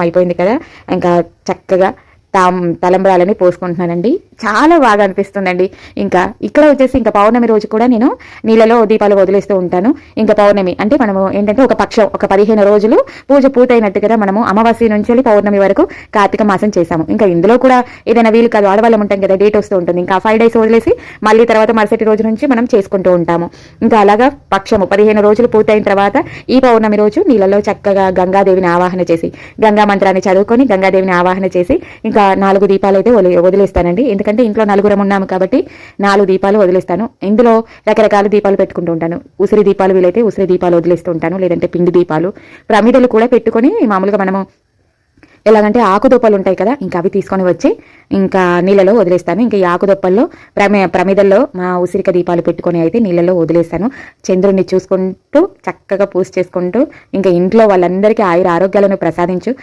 అయిపోయింది కదా. ఇంకా చక్కగా తాం తలంబ్రాలని పోసుకుంటున్నానండి. చాలా బాగా అనిపిస్తుందండి. ఇంకా ఇక్కడ వచ్చేసి ఇంకా పౌర్ణమి రోజు కూడా నేను నీళ్ళలో దీపాలు వదిలేస్తూ ఉంటాను. ఇంకా పౌర్ణమి అంటే మనము ఏంటంటే ఒక పక్షం ఒక పదిహేను రోజులు పూజ పూర్తయినట్టు కదా మనము అమావాస్య నుంచి పౌర్ణమి వరకు కార్తీక మాసం చేసాము ఇంకా ఇందులో కూడా ఏదైనా వీలు కాదు ఆడవాళ్ళం ఉంటాం కదా డేట్ వస్తూ ఉంటుంది. ఇంకా ఫైవ్ డేస్ వదిలేసి మళ్ళీ తర్వాత మరుసటి రోజు నుంచి మనం చేసుకుంటూ ఉంటాము. ఇంకా అలాగా పక్షము పదిహేను రోజులు పూర్తయిన తర్వాత ఈ పౌర్ణమి రోజు నీళ్ళలో చక్కగా గంగాదేవిని ఆవాహన చేసి గంగా మంత్రాన్ని చదువుకొని గంగాదేవిని ఆవాహన చేసి ఇంకా నాలుగు దీపాలు అయితే వదిలేస్తానండి. ఎందుకంటే ఇంట్లో నలుగురం ఉన్నాము కాబట్టి నాలుగు దీపాలు వదిలేస్తాను. ఇందులో రకరకాల దీపాలు పెట్టుకుంటూ ఉంటాను. ఉసిరి దీపాలు వీలైతే ఉసిరి దీపాలు వదిలేస్తూ ఉంటాను. లేదంటే పిండి దీపాలు. ప్రమిదలు కూడా పెట్టుకొని మామూలుగా మనము ఎలాగంటే ఆకుదొప్పలు ఉంటాయి కదా ఇంకా అవి తీసుకొని వచ్చి ఇంకా నీళ్ళలో వదిలేస్తాను. ఇంకా ఈ ఆకుదొప్పల్లో ప్రమే ప్రమిదల్లో మా ఉసిరిక దీపాలు పెట్టుకొని అయితే నీళ్ళలో వదిలేస్తాను. చంద్రుడిని చూసుకుంటూ చక్కగా పూజ చేసుకుంటూ ఇంకా ఇంట్లో వాళ్ళందరికీ ఆయుర ఆరోగ్యాలను ప్రసాదించు.